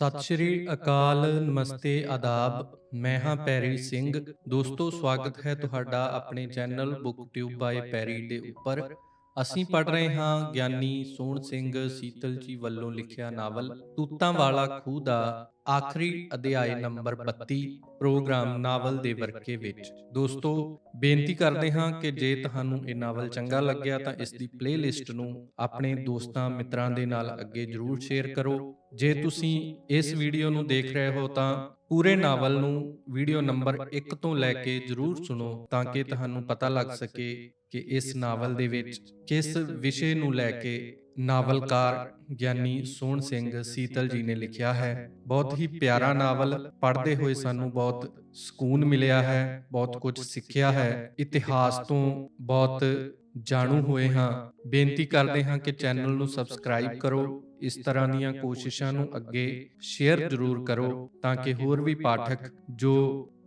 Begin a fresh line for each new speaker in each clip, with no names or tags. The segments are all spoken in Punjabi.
ਸਤਿ ਸ਼੍ਰੀ ਅਕਾਲ ਨਮਸਤੇ ਆਦਾਬ। ਮੈਂ ਹਾਂ ਪੈਰੀ ਸਿੰਘ। ਦੋਸਤੋ ਸਵਾਗਤ ਹੈ ਤੁਹਾਡਾ ਆਪਣੇ ਚੈਨਲ ਬੁੱਕ ਟਿਊਬ ਬਾਏ ਪੈਰੀ ਦੇ ਉੱਪਰ। ਅਸੀਂ ਪੜ ਰਹੇ ਹਾਂ ਗਿਆਨੀ ਸੋਹਣ ਸਿੰਘ ਸੀਤਲ ਜੀ ਵੱਲੋਂ ਲਿਖਿਆ ਨਾਵਲ ਤੂਤਾਂ ਵਾਲਾ ਖੂਹ ਦਾ ਆਖਰੀ ਅਧਿਆਇ ਨੰਬਰ 32 ਪ੍ਰੋਗਰਾਮ ਨਾਵਲ ਦੇ ਵਰਕੇ ਵਿੱਚ। ਦੋਸਤੋ ਬੇਨਤੀ ਕਰਦੇ ਹਾਂ ਕਿ ਜੇ ਤੁਹਾਨੂੰ ਇਹ ਨਾਵਲ ਚੰਗਾ ਲੱਗਿਆ ਤਾਂ ਇਸ ਦੀ ਪਲੇਲਿਸਟ ਨੂੰ ਆਪਣੇ ਦੋਸਤਾਂ ਮਿੱਤਰਾਂ ਦੇ ਨਾਲ ਅੱਗੇ ਜਰੂਰ ਸ਼ੇਅਰ ਕਰੋ ਜੇ ਤੁਸੀਂ ਇਸ ਵੀਡੀਓ ਨੂੰ ਦੇਖ ਰਹੇ ਹੋ ਤਾਂ ਪੂਰੇ ਨਾਵਲ ਨੂੰ ਵੀਡੀਓ ਨੰਬਰ 1 ਤੋਂ ਲੈ ਕੇ ਜਰੂਰ ਸੁਣੋ ਤਾਂ ਕਿ ਤੁਹਾਨੂੰ ਪਤਾ ਲੱਗ ਸਕੇ ਕਿ ਇਸ ਨਾਵਲ ਦੇ ਵਿੱਚ ਕਿਸ ਵਿਸ਼ੇ ਨੂੰ ਲੈ ਕੇ ਨਾਵਲਕਾਰ ਗਿਆਨੀ ਸੋਹਣ ਸਿੰਘ ਸੀਤਲ ਜੀ ਨੇ ਲਿਖਿਆ ਹੈ। ਬਹੁਤ ਹੀ ਪਿਆਰਾ ਨਾਵਲ, ਪੜ੍ਹਦੇ ਹੋਏ ਸਾਨੂੰ ਬਹੁਤ ਸਕੂਨ ਮਿਲਿਆ ਹੈ, ਬਹੁਤ ਕੁਝ ਸਿੱਖਿਆ ਹੈ। ਇਤਿਹਾਸ ਤੋਂ ਬਹੁਤ ਜਾਣੂ ਹੋਏ ਹਾਂ। ਬੇਨਤੀ ਕਰਦੇ ਹਾਂ ਕਿ ਚੈਨਲ ਨੂੰ ਸਬਸਕ੍ਰਾਈਬ ਕਰੋ ਇਸ ਤਰ੍ਹਾਂ ਦੀਆਂ ਕੋਸ਼ਿਸ਼ਾਂ ਨੂੰ ਅੱਗੇ ਸ਼ੇਅਰ ਜ਼ਰੂਰ ਕਰੋ ਤਾਂ ਕਿ ਹੋਰ ਵੀ ਪਾਠਕ ਜੋ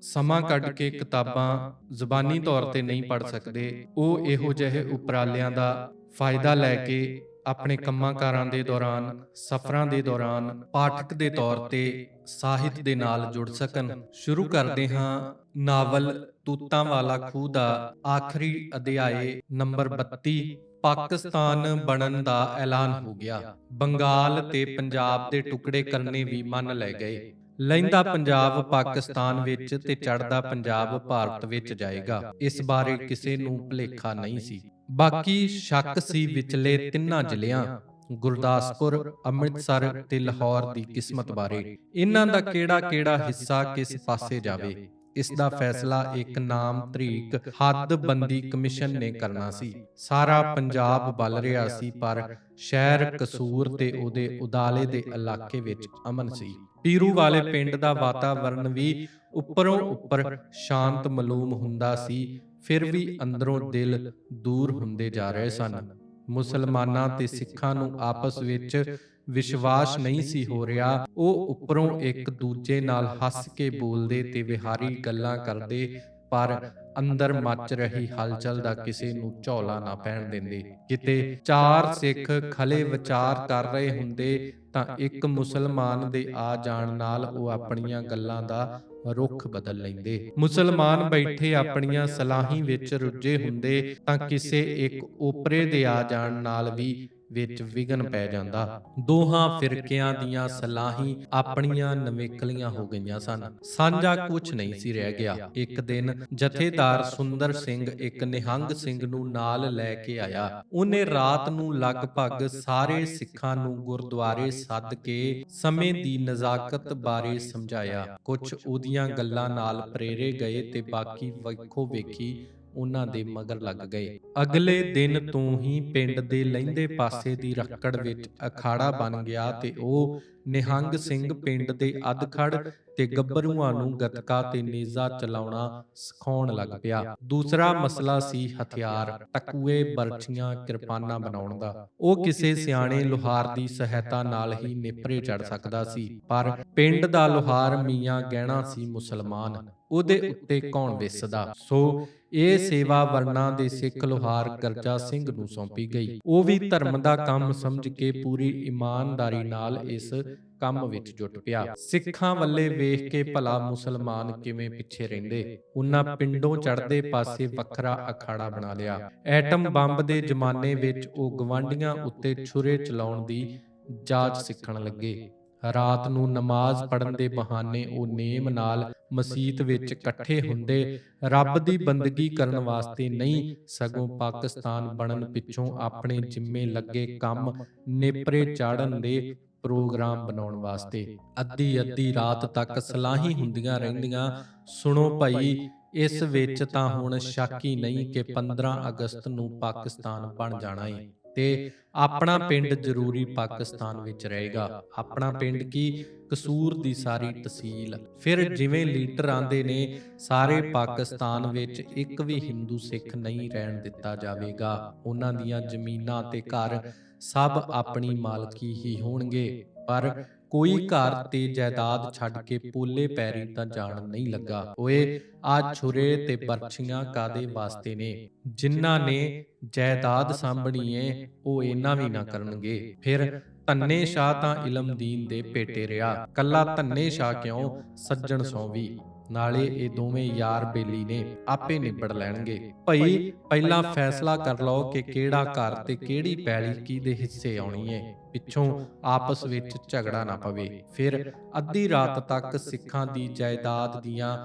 ਸਮਾਂ ਕੱਢ ਕੇ ਕਿਤਾਬਾਂ ਜ਼ਬਾਨੀ ਤੌਰ ਤੇ ਨਹੀਂ ਪੜ੍ਹ ਸਕਦੇ, ਉਹ ਇਹੋ ਜਿਹੇ ਉਪਰਾਲਿਆਂ ਦਾ ਫਾਇਦਾ ਲੈ ਕੇ ਆਪਣੇ ਕੰਮਾਂਕਾਰਾਂ ਦੇ ਦੌਰਾਨ, ਸਫ਼ਰਾਂ ਦੇ ਦੌਰਾਨ, ਪਾਠਕ ਦੇ ਤੌਰ ਤੇ ਸਾਹਿਤ ਦੇ ਨਾਲ ਜੁੜ ਸਕਣ। ਸ਼ੁਰੂ ਕਰਦੇ ਹਾਂ ਨਾਵਲ ਤੂਤਾਂ ਵਾਲਾ ਖੂਹ ਦਾ ਆਖਰੀ ਅਧਿਆਏ ਨੰਬਰ 32 ਪਾਕਿਸਤਾਨ ਬਣਨ ਦਾ ਐਲਾਨ ਹੋ ਗਿਆ। ਬੰਗਾਲ ਤੇ ਪੰਜਾਬ ਦੇ ਟੁਕੜੇ ਕਰਨੇ ਵੀ ਮੰਨ ਲਏ ਗਏ। ਲੈਂਦਾ ਪੰਜਾਬ ਪਾਕਿਸਤਾਨ ਵਿੱਚ ਤੇ ਚੜਦਾ ਪੰਜਾਬ ਭਾਰਤ ਵਿੱਚ ਜਾਏਗਾ। ਇਸ ਬਾਰੇ ਕਿਸੇ ਨੂੰ ਭੁਲੇਖਾ ਨਹੀਂ ਸੀ। ਬਾਕੀ ਸ਼ੱਕ ਸੀ ਵਿਚਲੇ ਤਿੰਨਾਂ ਜ਼ਿਲ੍ਹਿਆਂ, ਗੁਰਦਾਸਪੁਰ, ਅੰਮ੍ਰਿਤਸਰ ਤੇ ਲਾਹੌਰ ਦੀ ਕਿਸਮਤ ਬਾਰੇ। ਇਹਨਾਂ ਦਾ ਕਿਹੜਾ ਕਿਹੜਾ ਹਿੱਸਾ ਕਿਸ ਪਾਸੇ ਜਾਵੇ? ਇਸ ਦਾ ਫੈਸਲਾ ਇੱਕ ਨਾਮ ਤਰੀਕ ਹੱਦਬੰਦੀ ਕਮਿਸ਼ਨ ਨੇ ਕਰਨਾ ਸੀ। ਸਾਰਾ ਪੰਜਾਬ ਬਲ ਰਿਹਾ ਸੀ ਪਰ ਸ਼ਹਿਰ ਕਸੂਰ ਤੇ ਉਹਦੇ ਉਦਾਲੇ ਦੇ ਇਲਾਕੇ ਵਿੱਚ ਅਮਨ ਸੀ। ਪੀਰੂ ਵਾਲੇ ਪਿੰਡ ਦਾ ਵਾਤਾਵਰਣ ਵੀ ਉੱਪਰੋਂ ਉੱਪਰ ਸ਼ਾਂਤ ਮਲੂਮ ਹੁੰਦਾ ਸੀ ਫਿਰ ਵੀ ਅੰਦਰੋਂ ਦਿਲ ਦੂਰ ਹੁੰਦੇ ਜਾ ਰਹੇ ਸਨ। ਮੁਸਲਮਾਨਾਂ ਤੇ ਸਿੱਖਾਂ ਨੂੰ ਆਪਸ ਵਿੱਚ ਵਿਸ਼ਵਾਸ ਨਹੀਂ ਸੀ ਹੋ ਰਿਹਾ। ਉਹ ਉੱਪਰੋਂ ਇੱਕ ਦੂਜੇ ਨਾਲ ਹੱਸ ਕੇ ਬੋਲਦੇ ਤੇ ਵਿਹਾਰੀ ਗੱਲਾਂ ਕਰਦੇ ਪਰ ਅੰਦਰ ਮੱਚ ਰਹੀ ਹਲਚਲ ਦਾ ਕਿਸੇ ਨੂੰ ਝੌਲਾ ਨਾ ਪੈਣ ਦਿੰਦੇ। ਕਿਤੇ ਚਾਰ ਸਿੱਖ ਖਲੇ ਵਿਚਾਰ ਕਰ ਰਹੇ ਹੁੰਦੇ ਤਾਂ ਇੱਕ ਮੁਸਲਮਾਨ ਦੇ ਆ ਜਾਣ ਨਾਲ ਉਹ ਆਪਣੀਆਂ ਗੱਲਾਂ ਦਾ ਰੁਖ ਬਦਲ ਲੈਂਦੇ। ਮੁਸਲਮਾਨ ਬੈਠੇ ਆਪਣੀਆਂ ਸਲਾਹੀਂ ਵਿੱਚ ਰੁੱਝੇ ਹੁੰਦੇ ਤਾਂ ਕਿਸੇ ਇੱਕ ਓਪਰੇ ਦੇ ਆ ਜਾਣ ਨਾਲ ਵੀ ਵਿੱਚ ਵਿਗਨ ਪੈ ਜਾਂਦਾ। ਦੋਹਾਂ ਫਿਰਕਿਆਂ ਦੀਆਂ ਸਲਾਹੀਂ ਆਪਣੀਆਂ ਨਵੇਕਲੀਆਂ ਹੋ ਗਈਆਂ ਸਨ। ਸਾਂਝਾ ਕੁਝ ਨਹੀਂ ਸੀ ਰਹਿ ਗਿਆ। ਇੱਕ ਦਿਨ ਜਥੇਦਾਰ ਸੁੰਦਰ ਸਿੰਘ ਇੱਕ ਨਿਹੰਗ ਸਿੰਘ ਨੂੰ ਨਾਲ ਲੈ ਕੇ ਆਇਆ। ਉਹਨੇ ਰਾਤ ਨੂੰ ਲਗਭਗ ਸਾਰੇ ਸਿੱਖਾਂ ਨੂੰ ਗੁਰਦੁਆਰੇ ਸੱਦ ਕੇ ਸਮੇਂ ਦੀ ਨਜ਼ਾਕਤ ਬਾਰੇ ਸਮਝਾਇਆ। ਕੁਝ ਉਹਦੀਆਂ ਗੱਲਾਂ ਨਾਲ ਪ੍ਰੇਰੇ ਗਏ ਤੇ ਬਾਕੀ ਵੇਖੋ। ਵੇਖੀ। ਉਹਨਾਂ ਦੇ ਮਗਰ ਲੱਗ ਗਏ। ਅਗਲੇ ਦਿਨ ਤੋਂ ਹੀ ਪਿੰਡ ਦੇ ਲਹਿੰਦੇ ਪਾਸੇ ਦੀ ਰੱਕੜ ਵਿੱਚ ਅਖਾੜਾ ਬਣ ਗਿਆ ਤੇ ਉਹ ਨਿਹੰਗ ਸਿੰਘ ਪਿੰਡ ਦੇ ਅਧਖੜ ਤੇ ਗੱਭਰੂਆਂ ਨੂੰ ਗਤਕਾ ਤੇ ਨੇਜ਼ਾ ਚਲਾਉਣਾ ਸਿਖਾਉਣ ਲੱਗ ਪਿਆ। ਦੂਸਰਾ ਮਸਲਾ ਸੀ ਹਥਿਆਰ ਟਕੂਏ ਬਰਛੀਆਂ ਕਿਰਪਾਨਾਂ ਬਣਾਉਣ ਦਾ। ਉਹ ਕਿਸੇ ਸਿਆਣੇ ਲੋਹਾਰ ਦੀ ਸਹਾਇਤਾ ਨਾਲ ਹੀ ਨੇਪਰੇ ਚੜ ਸਕਦਾ ਸੀ। ਪਰ ਪਿੰਡ ਦਾ ਲੋਹਾਰ ਮੀਆਂ ਗਹਿਣਾ ਸੀ ਮੁਸਲਮਾਨ। ਉਹਦੇ ਉੱਤੇ ਕੌਣ ਵਿਸਦਾ ਸੋ ਇਹ ਸੇਵਾ ਵਰਨਾ ਦੇ ਸਿੱਖ ਲੋਹਾਰ ਕਰਜਾ ਸਿੰਘ ਨੂੰ ਸੌਂਪੀ ਗਈ। ਉਹ ਵੀ ਧਰਮ ਦਾ ਕੰਮ ਸਮਝ ਕੇ ਪੂਰੀ ਇਮਾਨਦਾਰੀ ਨਾਲ ਇਸ ਕੰਮ ਵਿੱਚ ਜੁਟ ਪਿਆ। ਸਿੱਖਾਂ ਵੱਲੇ ਵੇਖ ਕੇ ਭਲਾ ਮੁਸਲਮਾਨ ਕਿਵੇਂ ਪਿੱਛੇ ਰਹਿੰਦੇ? ਉਹਨਾਂ ਪਿੰਡੋਂ ਚੜਦੇ ਪਾਸੇ ਵੱਖਰਾ ਅਖਾੜਾ ਬਣਾ ਲਿਆ। ਐਟਮ ਬੰਬ ਦੇ ਜ਼ਮਾਨੇ ਵਿੱਚ ਉਹ ਗਵਾਂਡੀਆਂ ਉੱਤੇ ਛੁਰੇ ਚਲਾਉਣ ਦੀ ਜਾਚ ਸਿੱਖਣ ਲੱਗੇ। ਰਾਤ ਨੂੰ ਨਮਾਜ਼ ਪੜਨ ਦੇ ਬਹਾਨੇ ਉਹ ਨੇਮ ਨਾਲ ਮਸਜਿਦ ਵਿੱਚ ਇਕੱਠੇ ਹੁੰਦੇ ਰੱਬ ਦੀ ਬੰਦਗੀ ਕਰਨ ਵਾਸਤੇ ਨਹੀਂ, ਸਗੋਂ ਪਾਕਿਸਤਾਨ ਬਣਨ ਪਿੱਛੋਂ ਆਪਣੇ ਜਿੰਮੇ ਲੱਗੇ ਕੰਮ ਨੇਪਰੇ ਚਾੜਨ ਦੇ ਪ੍ਰੋਗਰਾਮ ਬਣਾਉਣ ਵਾਸਤੇ। ਅੱਧੀ ਅੱਧੀ ਰਾਤ ਤੱਕ ਸਲਾਹੀ ਹੁੰਦੀਆਂ ਰਹਿੰਦੀਆਂ, ਸੁਣੋ ਭਾਈ, ਇਸ ਵਿੱਚ ਤਾਂ ਹੁਣ ਸ਼ੱਕ ਹੀ ਨਹੀਂ ਕਿ 15 ਅਗਸਤ ਨੂੰ ਪਾਕਿਸਤਾਨ ਬਣ ਜਾਣਾ ਹੈ ਤੇ ਆਪਣਾ ਪਿੰਡ ਜ਼ਰੂਰੀ ਪਾਕਿਸਤਾਨ ਵਿੱਚ ਰਹੇਗਾ। ਆਪਣਾ ਪਿੰਡ ਕੀ? ਕਸੂਰ ਦੀ ਸਾਰੀ ਤਹਿਸੀਲ। ਫਿਰ ਜਿਵੇਂ ਲੀਡਰ ਆਂਦੇ ਨੇ ਸਾਰੇ ਪਾਕਿਸਤਾਨ ਵਿੱਚ ਇੱਕ ਵੀ ਹਿੰਦੂ ਸਿੱਖ ਨਹੀਂ ਰਹਿਣ ਦਿੱਤਾ ਜਾਵੇਗਾ। ਉਹਨਾਂ ਦੀਆਂ ਜ਼ਮੀਨਾਂ ਤੇ ਘਰ ਸਭ ਆਪਣੀ ਮਾਲਕੀ ਹੀ ਹੋਣਗੇ। ਪਰ ਕੋਈ ਘਰ ਤੇ ਜਾਇਦਾਦ ਛੱਡ ਕੇ ਪੋਲੇ ਪੈਰੀ ਤਾਂ ਜਾਣ ਨਹੀਂ ਲੱਗਾ। ਓਏ ਆ ਛੁਰੇ ਤੇ ਬਰਛੀਆਂ ਕਾਦੇ ਵਾਸਤੇ ਨੇ? ਜਿਨ੍ਹਾਂ ਨੇ ਜਾਇਦਾਦ ਸਾਂਭਣੀ ਏ ਉਹ ਇਹਨਾਂ ਵੀ ਨਾ ਕਰਨਗੇ। ਫਿਰ ਧੰਨੇ ਸ਼ਾਹ ਤਾਂ ਇਲਮਦੀਨ ਦੇ ਪੇਟੇ ਰਿਹਾ ਕੱਲਾ ਧੰਨੇ ਸ਼ਾਹ ਕਿਉਂ? ਸੱਜਣ ਸੌ ਵੀ। ਨਾਲੇ ਇਹ ਦੋਵੇਂ ਯਾਰ ਬੇਲੀ ਨੇ ਆਪੇ ਨਿਬੜ ਲੈਣਗੇ। ਭਈ ਪਹਿਲਾਂ ਫੈਸਲਾ ਕਰ ਲਓ ਕਿ ਕਿਹੜਾ ਘਰ ਤੇ ਕਿਹੜੀ ਪੈਲੀ ਕਿਹਦੇ ਹਿੱਸੇ ਆਉਣੀ ਏ ਪਿੱਛੋਂ ਆਪਸ ਵਿੱਚ ਝਗੜਾ ਨਾ ਪਵੇ। ਫਿਰ ਅੱਧੀ ਰਾਤ ਤੱਕ ਸਿੱਖਾਂ ਦੀ ਜਾਇਦਾਦ ਦੀਆਂ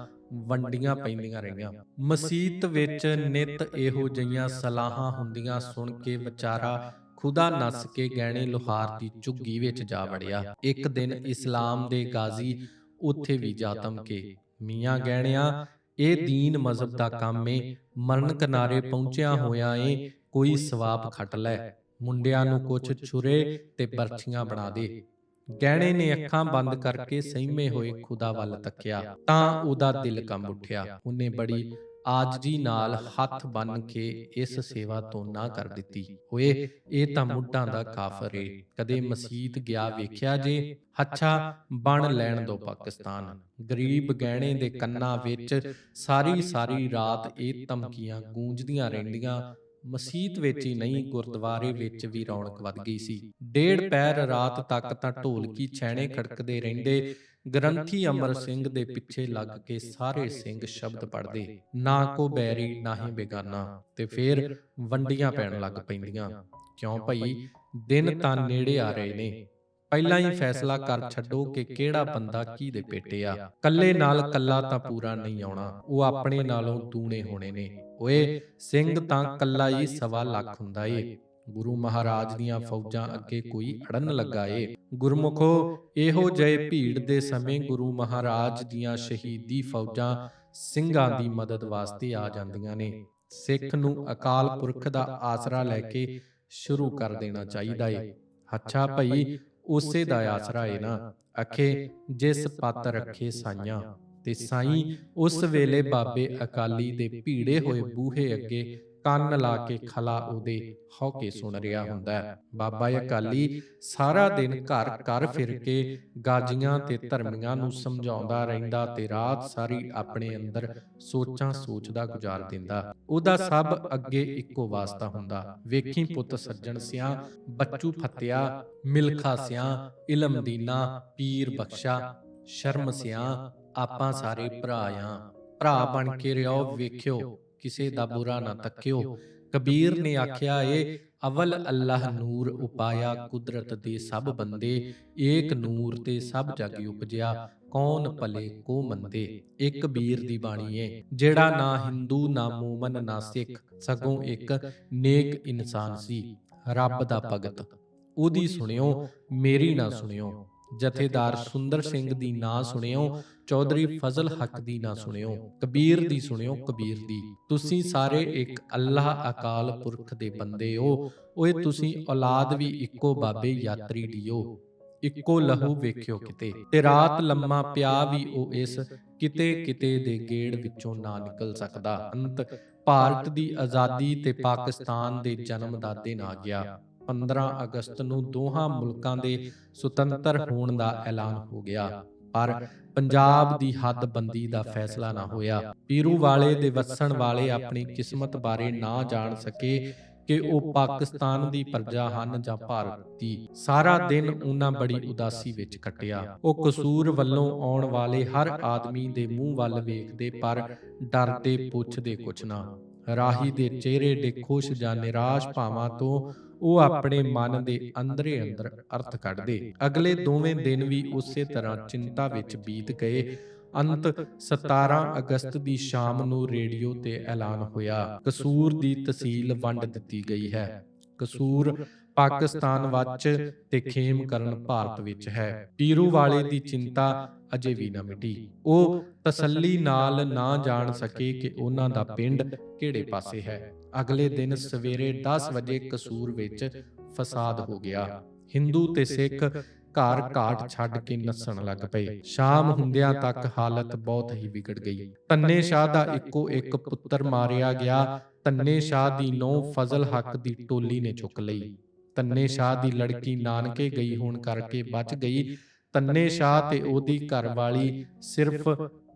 ਵੰਡੀਆਂ ਪੈਂਦੀਆਂ ਰਹੀਆਂ। ਮਸਜਿਦ ਵਿੱਚ ਨਿਤ ਇਹੋ ਜਿਹੀਆਂ ਸਲਾਹਾਂ ਹੁੰਦੀਆਂ ਸੁਣ ਕੇ ਵਿਚਾਰਾ ਖੁਦਾ ਨੱਸ ਕੇ ਗਹਿਣੇ ਲੋਹਾਰ ਦੀ ਝੁੱਗੀ ਵਿੱਚ ਜਾ ਵੜਿਆ। ਇੱਕ ਦਿਨ ਇਸਲਾਮ ਦੇ ਗਾਜ਼ੀ ਉੱਥੇ ਵੀ ਜਾ ਕੇ ਮੀਆਂ ਗਹਿਣਿਆ ਇਹ ਦੀਨ ਮਜ਼ਹਬ ਦਾ ਕੰਮ ਏ। ਮਰਨ ਕਿਨਾਰੇ ਪਹੁੰਚਿਆ ਹੋਇਆ ਏ ਕੋਈ ਸਵਾਬ ਖੱਟ ਲੈ। ਮੁੰਡਿਆਂ ਨੂੰ ਕੁਛ ਛੁਰੇ ਤੇ ਬਰਛੀਆਂ ਬਣਾ ਦੇ। ਗਹਿਣੇ ਨੇ ਅੱਖਾਂ ਬੰਦ ਕਰਕੇ ਸਹਿਮੇ ਹੋਏ ਖੁਦਾ ਵੱਲ ਤੱਕਿਆ। ਤਾਂ ਉਹਦਾ ਦਿਲ ਕੰਬ ਉੱਠਿਆ। ਉਹਨੇ ਬੜੀ ਆਜਜੀ ਨਾਲ ਹੱਥ ਬੰਨ ਕੇ ਇਸ ਸੇਵਾ ਤੋਂ ਨਾ ਕਰ ਦਿੱਤੀ। ਓਏ, ਇਹ ਤਾਂ ਮੁੱਢਾਂ ਦਾ ਕਾਫਰ ਏ। ਕਦੇ ਮਸਜਿਦ ਗਿਆ ਵੇਖਿਆ ਜੇ? ਅੱਛਾ, ਬਣ ਲੈਣ ਦੋ ਪਾਕਿਸਤਾਨ। ਗਰੀਬ ਗਹਿਣੇ ਦੇ ਕੰਨਾਂ ਵਿੱਚ ਸਾਰੀ ਸਾਰੀ ਰਾਤ ਇਹ ਧਮਕੀਆਂ ਗੂੰਜਦੀਆਂ ਰਹਿੰਦੀਆਂ। ਮਸਜਿਦ ਵਿੱਚ ਹੀ ਨਹੀਂ, ਗੁਰਦੁਆਰੇ ਵਿੱਚ ਵੀ ਰੌਣਕ ਵੱਧ ਗਈ ਸੀ। ਡੇਢ ਪੈਰ ਰਾਤ ਤੱਕ ਤਾਂ ਢੋਲਕੀ ਛੈਣੇ ਖੜਕਦੇ ਰਹਿੰਦੇ। ਗ੍ਰੰਥੀ ਅਮਰ ਸਿੰਘ ਦੇ ਪਿੱਛੇ ਲੱਗ ਕੇ ਸਾਰੇ ਸਿੰਘ ਸ਼ਬਦ ਪੜ੍ਹਦੇ। ਨਾ ਕੋ ਬੈਰੀ ਨਾ ਹੀ ਬੇਗਾਨਾ। ਤੇ ਫੇਰ ਵੰਡੀਆਂ ਪੈਣ ਲੱਗ ਪੈਂਦੀਆਂ ਕਿਉਂ ਭਈ? ਦਿਨ ਤਾਂ ਨੇੜੇ ਆ ਰਹੇ ਨੇ। ਪਹਿਲਾਂ ਹੀ ਫੈਸਲਾ ਕਰ ਛੱਡੋ ਕਿ ਕਿਹੜਾ ਬੰਦਾ ਕੀ ਦੇ ਪੇਟੇ ਆ। ਕੱਲੇ ਨਾਲ ਕੱਲਾ ਤਾਂ ਪੂਰਾ ਨਹੀਂ ਆਉਣਾ। ਉਹ ਆਪਣੇ ਨਾਲੋਂ ਦੂਣੇ ਹੋਣੇ ਨੇ। ਓਏ ਸਿੰਘ ਤਾਂ ਕੱਲਾ ਹੀ ਸਵਾ ਲੱਖ ਹੁੰਦਾ ਏ। ਗੁਰੂ ਮਹਾਰਾਜ ਦੀਆਂ ਫੌਜਾਂ ਅੱਗੇ ਕੋਈ ਅੜਨ ਲੱਗਾ ਏ ਗੁਰਮੁਖੋ ਇਹੋ ਜਿਹੇ ਭੀੜ ਦੇ ਸਮੇਂ ਗੁਰੂ ਮਹਾਰਾਜ ਦੀਆਂ ਸ਼ਹੀਦੀ ਫੌਜਾਂ ਸਿੰਘਾਂ ਦੀ ਮਦਦ ਵਾਸਤੇ ਆ ਜਾਂਦੀਆਂ ਨੇ। ਸਿੱਖ ਨੂੰ ਅਕਾਲ ਪੁਰਖ ਦਾ ਆਸਰਾ ਲੈ ਕੇ ਸ਼ੁਰੂ ਕਰ ਦੇਣਾ ਚਾਹੀਦਾ ਏ। ਅੱਛਾ ਭਈ ਉਸੇ ਦਾ ਆਸਰਾ ਏ ਨਾ। ਅਖੇ ਜਿਸ ਪੱਤ ਰੱਖੇ ਸਾਈਆਂ ਤੇ ਸਾਈਂ ਉਸ ਵੇਲੇ ਬਾਬੇ ਅਕਾਲੀ ਦੇ ਭੀੜੇ ਹੋਏ ਬੂਹੇ ਅੱਗੇ ਕੰਨ ਲਾ ਕੇ ਖਲਾ ਉਹਦੇ ਹੌਕੇ ਸੁਣ ਰਿਹਾ ਹੁੰਦਾ ਹੈ। ਬਾਬਾ ਅਕਾਲੀ ਸਾਰਾ ਦਿਨ ਘਰ ਘਰ ਫਿਰ ਕੇ ਗਾਜੀਆਂ ਤੇ ਧਰਮੀਆਂ ਨੂੰ ਸਮਝਾਉਂਦਾ ਰਹਿੰਦਾ ਤੇ ਰਾਤ ਸਾਰੀ ਆਪਣੇ ਅੰਦਰ ਸੋਚਾਂ ਸੋਚਦਾ ਗੁਜ਼ਾਰ ਦਿੰਦਾ। ਉਹਦਾ ਸਭ ਅੱਗੇ ਇੱਕੋ ਵਾਸਤਾ ਹੁੰਦਾ। ਵੇਖੀ ਪੁੱਤ ਸੱਜਣ ਸਿਆਂ ਬੱਚੂ ਫਤਿਆ ਮਿਲਖਾ ਸਿਆਂ ਇਲਮ ਦੀਨਾ ਪੀਰ ਬਖਸ਼ਾ ਸ਼ਰਮ ਸਿਆਂ ਆਪਾਂ ਸਾਰੇ ਭਰਾ ਆਂ। ਭਰਾ ਬਣ ਕੇ ਰਿਓ ਵੇਖਿਓ। ਕਿਸੇ ਦਾ ਬੁਰਾ ਨਾ ਤੱਕਿਓ। ਕਬੀਰ ਨੇ ਆਖਿਆ ਏ ਅਵਲ ਅੱਲਾਹ ਨੂਰ ਉਪਾਇਆ ਕੁਦਰਤ ਦੇ ਸਭ ਬੰਦੇ। ਏਕ ਨੂਰ ਤੇ ਸਭ ਜਗ ਉਪਜਿਆ। ਕੌਣ ਭਲੇ ਕੋ ਮੰਦੇ? ਇੱਕ ਕਬੀਰ ਦੀ ਬਾਣੀ ਏ। ਜਿਹੜਾ ਨਾ ਹਿੰਦੂ ਨਾ ਮੂਮਨ ਨਾ ਸਿੱਖ। ਸਗੋਂ ਇੱਕ ਨੇਕ ਇਨਸਾਨ ਸੀ। ਰੱਬ ਦਾ ਭਗਤ। ਉਹਦੀ ਸੁਣਿਓ ਮੇਰੀ ਨਾ ਸੁਣਿਓ। ਜਥੇਦਾਰ ਸੁੰਦਰ ਸਿੰਘ ਦੀ ਨਾ ਸੁਣਿਓ ਚੌਧਰੀ ਫਜ਼ਲ ਹੱਕ ਦੀ ਨਾ ਸੁਣਿਓ ਕਬੀਰ ਦੀ ਸੁਣਿਓ ਕਬੀਰ ਦੀ। ਤੁਸੀਂ ਸਾਰੇ ਇੱਕ ਅੱਲਾਹ ਅਕਾਲ ਪੁਰਖ ਦੇ ਬੰਦੇ ਹੋ। ਓਏ ਤੁਸੀਂ ਔਲਾਦ ਵੀ ਇੱਕੋ ਬਾਬੇ ਯਾਤਰੀ ਦਿਓ ਇੱਕੋ ਲਹੂ ਵੇਖਿਓ ਕਿਤੇ। ਤੇ ਰਾਤ ਲੰਮਾ ਪਿਆ ਵੀ ਉਹ ਇਸ ਕਿਤੇ ਕਿਤੇ ਦੇ ਗੇੜ ਵਿੱਚੋਂ ਨਾ ਨਿਕਲ ਸਕਦਾ। ਅੰਤ ਭਾਰਤ ਦੀ ਆਜ਼ਾਦੀ ਤੇ ਪਾਕਿਸਤਾਨ ਦੇ ਜਨਮ ਦਾ ਦਿਨ ਆ ਗਿਆ। 15 ਅਗਸਤ ਨੂੰ ਦੋਹਾਂ ਮੁਲਕਾਂ ਦੇ ਸੁਤੰਤਰ ਹੋਣ ਦਾ ਐਲਾਨ ਹੋ ਗਿਆ। ਪਰ ਪੰਜਾਬ ਦੀ ਹੱਦਬੰਦੀ ਦਾ ਫੈਸਲਾ ਨਾ ਹੋਇਆ। ਪੀਰੂ ਵਾਲੇ ਦੇ ਵਸਣ ਵਾਲੇ ਆਪਣੀ ਕਿਸਮਤ ਬਾਰੇ ਨਾ ਜਾਣ ਸਕੇ ਕਿ ਉਹ ਪਾਕਿਸਤਾਨ ਦੀ ਪ੍ਰਜਾ ਹਨ ਜਾਂ ਭਾਰਤ ਦੀ। ਸਾਰਾ ਦਿਨ ਉਹਨਾਂ ਬੜੀ ਉਦਾਸੀ ਵਿੱਚ ਕੱਟਿਆ। ਉਹ ਕਸੂਰ ਵੱਲੋਂ ਆਉਣ ਵਾਲੇ ਹਰ ਆਦਮੀ ਦੇ ਮੂੰਹ ਵੱਲ ਵੇਖਦੇ ਪਰ ਡਰਦੇ ਪੁੱਛਦੇ ਕੁਛ ਨਾ। ਰਾਹੀ ਦੇ ਚਿਹਰੇ ਦੇ ਖੁਸ਼ ਜਾਂ ਨਿਰਾਸ਼ ਭਾਵਾਂ ਤੋਂ ਉਹ ਆਪਣੇ ਮਨ ਦੇ ਅੰਦਰੇ ਅੰਦਰ ਅਰਥ ਕੱਢਦੇ। ਅਗਲੇ ਦੋਵੇਂ ਦਿਨ ਵੀ ਉਸੇ ਤਰ੍ਹਾਂ ਚਿੰਤਾ ਵਿੱਚ ਬੀਤ ਗਏ। ਅੰਤ 17 ਅਗਸਤ ਦੀ ਸ਼ਾਮ ਨੂੰ ਰੇਡੀਓ ਤੇ ਐਲਾਨ ਹੋਇਆ। ਕਸੂਰ ਦੀ ਤਹਿਸੀਲ ਵੰਡ ਦਿੱਤੀ ਗਈ ਹੈ। ਕਸੂਰ ਪਾਕਿਸਤਾਨ ਵਿੱਚ ਤੇ ਖੇਮ ਕਰਨ ਭਾਰਤ ਵਿੱਚ ਹੈ। ਪੀਰੂ ਵਾਲੇ ਦੀ ਚਿੰਤਾ ਅਜੇ ਵੀ ਨਾ ਮਿਟੀ। ਉਹ ਤਸੱਲੀ ਨਾਲ ਨਾ ਜਾਣ ਸਕੇ ਕਿ ਉਹਨਾਂ ਦਾ ਪਿੰਡ ਕਿਹੜੇ ਪਾਸੇ ਹੈ। ਅਗਲੇ ਦਿਨ ਸਵੇਰੇ 10 ਵਜੇ ਕਸੂਰ ਵਿੱਚ ਫਸਾਦ ਹੋ ਗਿਆ। ਹਿੰਦੂ ਤੇ ਸਿੱਖ ਘਰ ਘਾਟ ਛੱਡ ਕੇ ਨੱਸਣ ਲੱਗ ਪਏ। ਸ਼ਾਮ ਹੁੰਦਿਆਂ ਤੱਕ ਹਾਲਤ ਬਹੁਤ ਹੀ ਵਿਗੜ ਗਈ। ਤੰਨੇ ਸ਼ਾਹ ਦਾ ਇੱਕੋ ਇੱਕ ਪੁੱਤਰ ਮਾਰਿਆ ਗਿਆ। ਤੰਨੇ ਸ਼ਾਹ ਦੀ ਨੌ ਫਜ਼ਲ ਹੱਕ ਦੀ ਟੋਲੀ ਨੇ ਚੁੱਕ ਲਈ। ਤੰਨੇ ਸ਼ਾਹ ਦੀ ਲੜਕੀ ਨਾਨਕੇ ਗਈ ਹੋਣ ਕਰਕੇ ਬਚ ਗਈ ਤੰਨੇ ਸ਼ਾਹ ਤੇ ਉਹਦੀ ਘਰਵਾਲੀ ਸਿਰਫ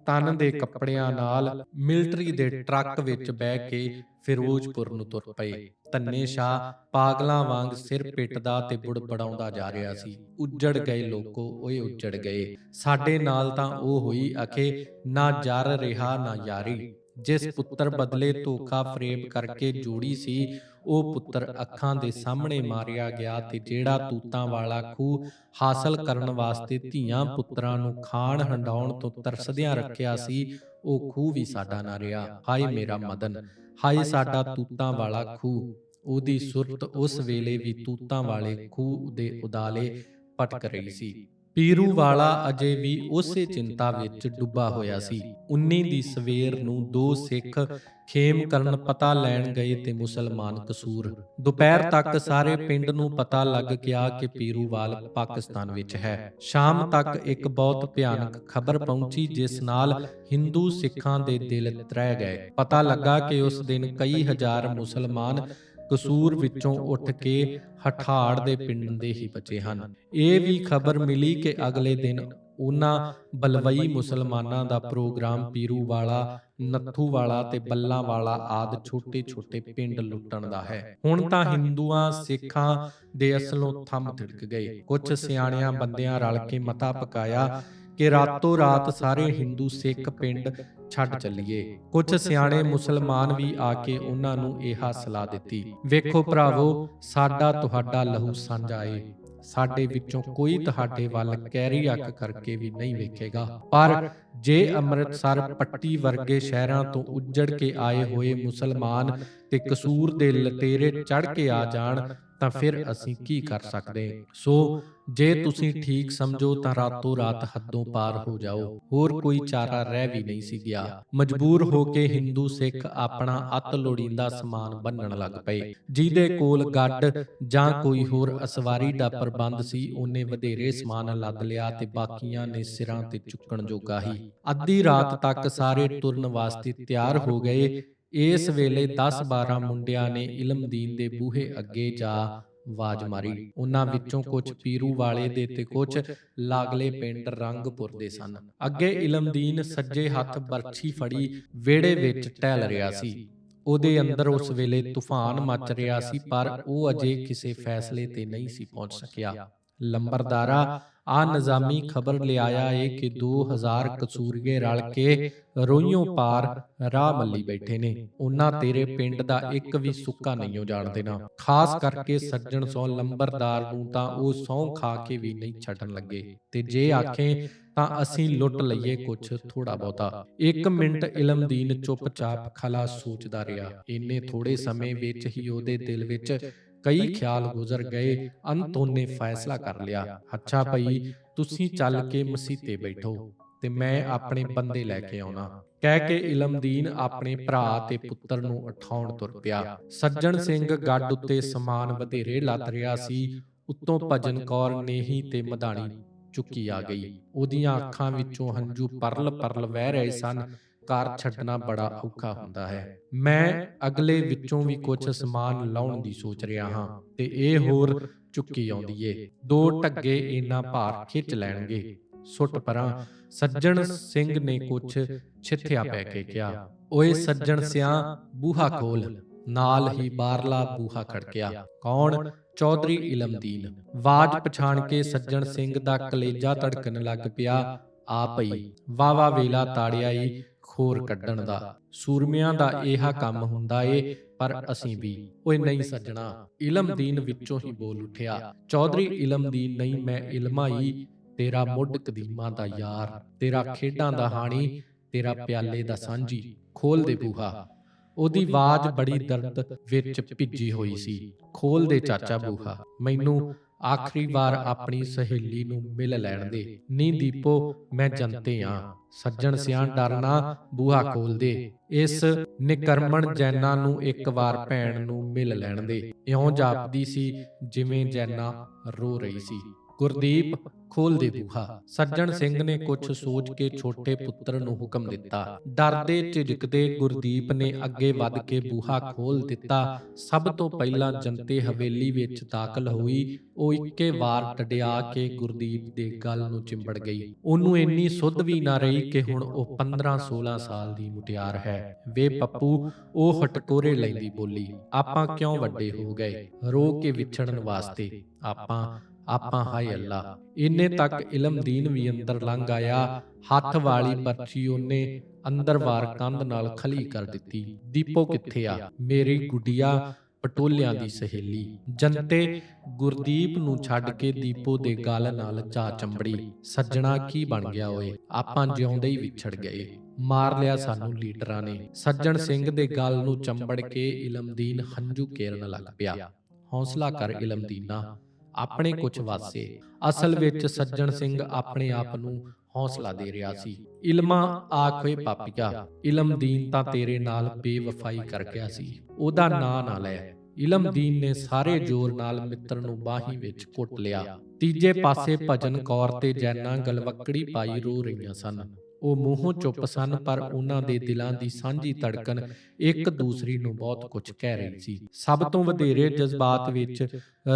ਤਨ ਦੇ ਕੱਪੜਿਆਂ ਨਾਲ ਮਿਲਟਰੀ ਦੇ ਟਰੱਕ ਵਿੱਚ ਬਹਿ ਕੇ ਫਿਰੋਜ਼ਪੁਰ ਨੂੰ ਤੁਰ ਪਏ। ਤੰਨੇ ਸ਼ਾਹ ਪਾਗਲਾਂ ਵਾਂਗ ਸਿਰ ਪਿੱਟਦਾ ਤੇ ਬੁੜਬੜਾਉਂਦਾ ਜਾ ਰਿਹਾ ਸੀ। ਉੱਜੜ ਗਏ ਲੋਕੋ ਓਏ ਉੱਜੜ ਗਏ। ਸਾਡੇ ਨਾਲ ਤਾਂ ਉਹ ਹੋਈ ਅਖੇ ਨਾ ਜਰ ਰਿਹਾ ਨਾ ਯਾਰੀ। ਜਿਸ ਪੁੱਤਰ ਬਦਲੇ ਧੋਖਾ ਫਰੇਬ ਕਰਕੇ ਜੋੜੀ ਸੀ ਉਹ ਪੁੱਤਰ ਅੱਖਾਂ ਦੇ ਸਾਹਮਣੇ ਮਾਰਿਆ ਗਿਆ ਤੇ ਜਿਹੜਾ ਤੂਤਾਂ ਵਾਲਾ ਖੂਹ ਹਾਸਲ ਕਰਨ ਵਾਸਤੇ ਧੀਆਂ ਪੁੱਤਰਾਂ ਨੂੰ ਖਾਣ ਹੰਡਾਉਣ ਤੋਂ ਤਰਸਦਿਆਂ ਰੱਖਿਆ ਸੀ ਉਹ ਖੂਹ ਵੀ ਸਾਡਾ ਨਾ ਰਿਹਾ। ਹਾਏ ਮੇਰਾ ਮਦਨ ਹਾਏ ਸਾਡਾ ਤੂਤਾਂ ਵਾਲਾ ਖੂਹ ਉਹਦੀ ਸੁਰਤ ਉਸ ਵੇਲੇ ਵੀ ਤੂਤਾਂ ਵਾਲੇ ਖੂਹ ਦੇ ਉਦਾਲੇ ਪਟਕ ਰਹੀ ਸੀ। ਪੀਰੂ ਵਾਲਾ ਅਜੇ ਵੀ ਉਸੇ ਚਿੰਤਾ ਵਿੱਚ ਡੁੱਬਾ ਹੋਇਆ ਸੀ। 19 ਦੀ ਸਵੇਰ ਨੂੰ ਦੋ ਸਿੱਖ ਖੇਮ ਕਰਨ ਪਤਾ ਲੈਣ ਗਏ ਤੇ ਮੁਸਲਮਾਨ ਕਸੂਰ। ਦੁਪਹਿਰ ਤੱਕ ਸਾਰੇ ਪਿੰਡ ਨੂੰ ਪਤਾ ਲੱਗ ਗਿਆ ਕਿ ਪੀਰੂਵਾਲ ਪਾਕਿਸਤਾਨ ਵਿੱਚ ਹੈ। ਸ਼ਾਮ ਤੱਕ ਇੱਕ ਬਹੁਤ ਭਿਆਨਕ ਖਬਰ ਪਹੁੰਚੀ ਜਿਸ ਨਾਲ ਹਿੰਦੂ ਸਿੱਖਾਂ ਦੇ ਦਿਲ ਤਰਹਿ ਗਏ। ਪਤਾ ਲੱਗਾ ਕਿ ਉਸ ਦਿਨ ਕਈ ਹਜ਼ਾਰ ਮੁਸਲਮਾਨ ਕਸੂਰ ਵਿੱਚੋਂ ਉੱਠ ਕੇ ਹਠਾੜ ਦੇ ਪਿੰਡ ਦੇ ਹੀ ਬਚੇ ਹਨ। ਇਹ ਵੀ ਖਬਰ ਮਿਲੀ ਕਿ ਅਗਲੇ ਦਿਨ ਉਹਨਾਂ ਬਲਵਈ ਮੁਸਲਮਾਨਾਂ ਦਾ ਪ੍ਰੋਗਰਾਮ ਪੀਰੂ ਵਾਲਾ ਨੱਥੂ ਵਾਲਾ ਤੇ ਬੱਲਾ ਵਾਲਾ ਆਦ ਛੋਟੇ-ਛੋਟੇ ਪਿੰਡ ਲੁੱਟਣ ਦਾ ਹੈ। ਹੁਣ ਤਾਂ ਹਿੰਦੂਆਂ ਸਿੱਖਾਂ ਦੇ ਅਸਲੋਂ ਥੰਮ ਥਿੜਕ ਗਏ। ਕੁਝ ਸਿਆਣਿਆਂ ਬੰਦਿਆਂ ਰਲ ਕੇ ਮਤਾ ਪਕਾਇਆ। ਕਿ ਰਾਤੋਂ ਰਾਤ ਸਾਰੇ ਹਿੰਦੂ ਸਿੱਖ ਪਿੰਡ ਛੱਡ ਚੱਲੀਏ। ਕੁਝ ਸਿਆਣੇ ਮੁਸਲਮਾਨ ਵੀ ਆ ਕੇ ਉਹਨਾਂ ਨੂੰ ਇਹ ਸਲਾਹ ਦਿੱਤੀ। ਵੇਖੋ ਭਰਾਵੋ ਸਾਡਾ ਤੁਹਾਡਾ ਲਹੂ ਸਾਂਝਾ ਏ। ਸਾਡੇ ਵਿੱਚੋਂ ਕੋਈ ਤੁਹਾਡੇ ਵੱਲ ਕੈਰੀ ਅੱਖ ਕਰਕੇ ਵੀ ਨਹੀਂ ਵੇਖੇਗਾ। ਪਰ ਜੇ ਅੰਮ੍ਰਿਤਸਰ ਪੱਟੀ ਵਰਗੇ ਸ਼ਹਿਰਾਂ ਤੋਂ ਉੱਜੜ ਕੇ ਆਏ ਹੋਏ ਮੁਸਲਮਾਨ ਤੇ ਕਸੂਰ ਦੇ ਲਤੇਰੇ ਚੜ ਕੇ ਆ ਜਾਣ ਤਾਂ ਫਿਰ ਅਸੀਂ ਕੀ ਕਰ ਸਕਦੇ? ਸੋ ਜੇ ਤੁਸੀਂ ਠੀਕ ਸਮਝੋ ਤਾਂ ਰਾਤੋਂ ਰਾਤ ਹੱਦੋਂ ਪਾਰ ਹੋ ਜਾਓ। ਹੋਰ ਕੋਈ ਚਾਰਾ ਰਹਿ ਵੀ ਨਹੀਂ ਸੀ ਗਿਆ। ਮਜਬੂਰ ਹੋ ਕੇ ਹਿੰਦੂ ਸਿੱਖ ਆਪਣਾ ਅਤ ਲੋੜੀਂਦਾ ਸਮਾਨ ਬੰਨਣ ਲੱਗ ਪਏ। ਜਿਹਦੇ ਕੋਲ ਗੱਡ ਜਾਂ ਕੋਈ ਹੋਰ ਅਸਵਾਰੀ ਦਾ ਪ੍ਰਬੰਧ ਸੀ ਉਹਨੇ ਵਧੇਰੇ ਸਮਾਨ ਲੱਦ ਲਿਆ ਤੇ ਬਾਕੀਆਂ ਨੇ ਸਿਰਾਂ ਤੇ ਚੁੱਕਣ ਜੋਗਾ ਹੀ ਅੱਧੀ ਰਾਤ ਤੱਕ ਸਾਰੇ ਤੁਰਨ ਵਾਸਤੇ ਤਿਆਰ ਹੋ ਗਏ ਇਸ ਵੇਲੇ 10-12 ਮੁੰਡਿਆਂ ਨੇ ਇਲਮਦੀਨ ਦੇ ਬੂਹੇ ਅੱਗੇ ਜਾ ਆਵਾਜ਼ ਮਾਰੀ। ਉਹਨਾਂ ਵਿੱਚੋਂ ਕੁਝ ਪੀਰੂ ਵਾਲੇ ਦੇ ਤੇ ਕੁਝ ਲਾਗਲੇ ਪਿੰਡ ਰੰਗਪੁਰ ਦੇ ਸਨ। ਅੱਗੇ ਇਲਮਦੀਨ ਸੱਜੇ ਹੱਥ ਬਰਛੀ ਫੜੀ ਵਿਹੜੇ ਵਿੱਚ ਟਹਿਲ ਰਿਹਾ ਸੀ। ਉਹਦੇ ਅੰਦਰ ਉਸ ਵੇਲੇ ਤੂਫਾਨ ਮਚ ਰਿਹਾ ਸੀ ਪਰ ਉਹ ਅਜੇ ਕਿਸੇ ਫੈਸਲੇ ਤੇ ਨਹੀਂ ਸੀ ਪਹੁੰਚ ਸਕਿਆ। ਲੰਬਰਦਾਰਾ ਆ ਨਿਜ਼ਾਮੀ ਖਬਰ ਲਿਆਇਆ ਏ ਕਿ 2000 ਕਸੂਰੀਏ ਰਲ ਕੇ ਰੋਈਓ ਪਾਰ ਰਾਹ ਮੱਲੀ ਬੈਠੇ ਨੇ। ਉਹਨਾਂ ਤੇਰੇ ਪਿੰਡ ਦਾ ਇੱਕ ਵੀ ਸੁੱਕਾ ਨਹੀਂ ਹੋ ਜਾਣ ਖਾਸ ਕਰਕੇ ਸੱਜਣ ਸੌ ਲੰਬਰਦਾਰ ਨੂੰ ਤਾਂ ਉਹ ਸੌ ਖਾ ਕੇ ਵੀ ਨਹੀਂ ਛੱਡਣ ਲੱਗੇ। ਤੇ ਜੇ ਆਖੇ ਤਾਂ ਅਸੀਂ ਲੁੱਟ ਲਈਏ ਕੁਛ ਥੋੜਾ ਬਹੁਤਾ। ਇੱਕ ਮਿੰਟ ਇਲਮਦੀਨ ਚੁੱਪਚਾਪ ਖਲਾ ਸੋਚਦਾ ਰਿਹਾ। ਇੰਨੇ ਥੋੜੇ ਸਮੇਂ ਵਿੱਚ ਹੀ ਉਹਦੇ ਦਿਲ ਵਿੱਚ ਕਈ ਖਿਆਲ ਗੁਜ਼ਰ ਗਏ ਅੰਤ ਉਹਨੇ ਫੈਸਲਾ ਕਰ ਲਿਆ। ਅੱਛਾ ਭਈ ਤੁਸੀਂ ਚੱਲ ਕੇ ਮਸੀਤੇ ਬੈਠੋ ਤੇ ਮੈਂ ਆਪਣੇ ਬੰਦੇ ਲੈ ਕੇ ਆਉਣਾ। ਕਹਿ ਕੇ ਇਲਮਦੀਨ ਆਪਣੇ ਭਰਾ ਤੇ ਪੁੱਤਰ ਨੂੰ ਉਠਾਉਣ ਤੁਰ ਪਿਆ। ਸੱਜਣ ਸਿੰਘ ਗੱਡ ਉੱਤੇ ਸਮਾਨ ਵਧੇਰੇ ਲੱਦ ਰਿਹਾ ਸੀ ਉੱਤੋਂ ਭਜਨ ਕੌਰ ਨੇਹੀ ਤੇ ਮਧਾਣੀ ਚੁੱਕੀ ਆ ਗਈ। ਉਹਦੀਆਂ ਅੱਖਾਂ ਵਿੱਚੋਂ ਹੰਝੂ ਪਰਲ ਪਰਲ ਵਹਿ ਰਹੇ ਸਨ। ਘਰ ਛੱਡਣਾ ਬੜਾ ਔਖਾ ਹੁੰਦਾ ਹੈ। ਮੈਂ ਅਗਲੇ ਵਿੱਚੋਂ ਵੀ ਕੁਝ ਸਮਾਨ ਲਾਉਣ ਦੀ ਸੋਚ ਰਿਹਾ ਹਾਂ ਤੇ ਇਹ ਹੋਰ ਚੁੱਕੀ ਆਉਂਦੀ ਏ। ਦੋ ਟੱਗੇ ਇੰਨਾ ਭਾਰ ਖਿੱਚ ਲੈਣਗੇ। ਸੁੱਟ ਪਰਾਂ ਸੱਜਣ ਸਿੰਘ ਨੇ ਕੁਝ ਛਿੱਥਿਆ ਪੈ ਕੇ ਕਿਹਾ। ਓਏ ਸੱਜਣ ਸਿਆ ਬੂਹਾ ਖੋਲ। ਨਾਲ ਹੀ ਬਾਹਰਲਾ ਬੂਹਾ ਖੜਕਿਆ। ਕੌਣ? ਚੌਧਰੀ ਇਲਮਦੀਨ। ਆਵਾਜ਼ ਪਛਾਣ ਕੇ ਸੱਜਣ ਸਿੰਘ ਦਾ ਕਲੇਜਾ ਧੜਕਣ ਲੱਗ ਪਿਆ। ਆ ਭਈ ਵਾਵਾ ਵੇਲਾ ਤਾੜਿਆ ਈ ਖੋਰ ਕੱਢਣ ਦਾ। ਸੂਰਮਿਆਂ ਦਾ ਇਹਾ ਕੰਮ ਹੁੰਦਾ ਏ ਪਰ ਅਸੀਂ ਵੀ ਓਏ ਨਹੀਂ ਸੱਜਣਾ। ਇਲਮਦੀਨ ਵਿੱਚੋਂ ਹੀ ਬੋਲ ਉਠਿਆ। ਚੌਧਰੀ ਇਲਮਦੀਨ ਨਹੀਂ ਮੈਂ ਇਲਮਾਈ ਤੇਰਾ ਮੁੱਢ ਕਦੀਮਾ ਦਾ ਯਾਰ ਤੇਰਾ ਖੇਡਾਂ ਦਾ ਹਾਣੀ ਤੇਰਾ ਪਿਆਲੇ ਦਾ ਸਾਂਝੀ। ਖੋਲ ਦੇ ਬੂਹਾ। ਉਹਦੀ ਆਵਾਜ਼ ਬੜੀ ਦਰਦ ਵਿੱਚ ਭਿੱਜੀ ਹੋਈ ਸੀ। ਖੋਲ ਦੇ ਚਾਚਾ ਬੂਹਾ। ਮੈਨੂੰ ਆਖਰੀ ਵਾਰ ਆਪਣੀ ਸਹੇਲੀ ਨੂੰ ਮਿਲ ਲੈਣ ਦੇ। ਨੀ ਦੀਪੋ ਮੈਂ ਜੰਤੇ ਆ। ਸੱਜਣ ਸਿਆਣ ਡਰਨਾ ਬੂਹਾ ਖੋਲ ਦੇ। ਇਸ ਨਿਕਰਮਣ ਜੈਨਾ ਨੂੰ ਇੱਕ ਵਾਰ ਭੈਣ ਨੂੰ ਮਿਲ ਲੈਣ ਦੇ। ਇਉਂ ਜਾਪਦੀ ਸੀ ਜਿਵੇਂ ਜੈਨਾ ਰੋ ਰਹੀ ਸੀ। ਗੁਰਦੀਪ ਖੋਲ ਦੇ ਬੂਹਾ। ਸੱਜਣ ਸਿੰਘ ਨੇ ਕੁਝ ਸੋਚ ਕੇ ਛੋਟੇ ਪੁੱਤਰ ਨੂੰ ਹੁਕਮ ਦਿੱਤਾ। ਡਰਦੇ ਝਿਜਕਦੇ ਗੁਰਦੀਪ ਨੇ ਅੱਗੇ ਵੱਧ ਕੇ ਬੂਹਾ ਖੋਲ ਦਿੱਤਾ। ਸਭ ਤੋਂ ਪਹਿਲਾਂ ਜਨਤੇ ਹਵੇਲੀ ਵਿੱਚ ਦਾਖਲ ਹੋਈ। ਉਹ ਇੱਕੇ ਵਾਰ ਟਡਿਆ ਕੇ ਗੁਰਦੀਪ ਦੇ ਗਲ ਨੂੰ ਚਿੰਬੜ ਗਈ। ਉਹਨੂੰ ਇੰਨੀ ਸੁੱਧ ਵੀ ਨਾ ਰਹੀ ਕਿ ਹੁਣ ਉਹ 15-16 ਸਾਲ ਦੀ ਮੁਟਿਆਰ ਹੈ। ਵੇ ਪੱਪੂ ਉਹ ਹਟਕੋਰੇ ਲੈਂਦੀ ਬੋਲੀ। ਆਪਾਂ ਕਿਉਂ ਵੱਡੇ ਹੋ ਗਏ? ਰੋ ਕੇ ਵਿਛੜਨ ਵਾਸਤੇ ਆਪਾਂ ਆਪਾਂ ਹਾਏ ਅੱਲਾ ਇੰਨੇ ਤੱਕ ਇਲਮਦੀਨ ਵੀ ਅੰਦਰ ਲੰਘ ਆਇਆ ਹੱਥ ਵਾਲੀ ਪਰਚੀ ਉਹਨੇ ਅੰਦਰ ਵਾਰ ਕੰਧ ਨਾਲ ਖਲੀ ਕਰ ਦਿੱਤੀ। ਦੀਪੋ ਕਿੱਥੇ ਆ? ਮੇਰੀ ਗੁੱਡੀਆ ਪਟੋਲਿਆਂ ਦੀ ਸਹੇਲੀ। ਜਨਤੇ ਗੁਰਦੀਪ ਨੂੰ ਛੱਡ ਕੇ ਦੀਪੋ ਦੇ ਗਲ ਨਾਲ ਜਾ ਚੰਬੜੀ। ਸੱਜਣਾ ਕੀ ਬਣ ਗਿਆ ਓਏ? ਆਪਾਂ ਜਿਉਂਦੇ ਹੀ ਵਿਛੜ ਗਏ। ਮਾਰ ਲਿਆ ਸਾਨੂੰ ਲੀਡਰਾਂ ਨੇ। ਸੱਜਣ ਸਿੰਘ ਦੇ ਗਲ ਨੂੰ ਚੰਬੜ ਕੇ ਇਲਮਦੀਨ ਹੰਝੂ ਕੇਰਨ ਲੱਗ ਪਿਆ। ਹੌਸਲਾ ਕਰ ਇਲਮਦੀਨਾ ਆਪਣੇ ਕੁਝ ਵਾਸੇ ਅਸਲ ਵਿੱਚ ਸੱਜਣ ਸਿੰਘ ਆਪਣੇ ਆਪ ਨੂੰ ਹੌਸਲਾ ਦੇ ਰਿਹਾ ਸੀ। ਇਲਮਾ ਆਖੇ ਪਾਪੀਆ ਇਲਮਦੀਨ ਤਾਂ ਤੇਰੇ ਨਾਲ ਬੇਵਫਾਈ ਕਰ ਗਿਆ ਸੀ। ਉਹਦਾ ਨਾਂ ਨਾ ਲੈ। ਇਲਮਦੀਨ ਨੇ ਸਾਰੇ ਜ਼ੋਰ ਨਾਲ ਮਿੱਤਰ ਨੂੰ ਬਾਹੀ ਵਿੱਚ ਕੁੱਟ ਲਿਆ। ਤੀਜੇ ਪਾਸੇ ਭਜਨ ਕੌਰ ਤੇ ਜੈਨਾ ਗਲਵੱਕੜੀ ਪਾਈ ਰੋ ਰਹੀਆਂ ਸਨ। ਉਹ ਮੂੰਹੋਂ ਚੁੱਪ ਸਨ ਪਰ ਉਹਨਾਂ ਦੇ ਦਿਲਾਂ ਦੀ ਸਾਂਝੀ ਧੜਕਨ ਇੱਕ ਦੂਸਰੀ ਨੂੰ ਬਹੁਤ ਕੁਝ ਕਹਿ ਰਹੀ ਸੀ। ਸਭ ਤੋਂ ਵਧੇਰੇ ਜਜ਼ਬਾਤ ਵਿੱਚ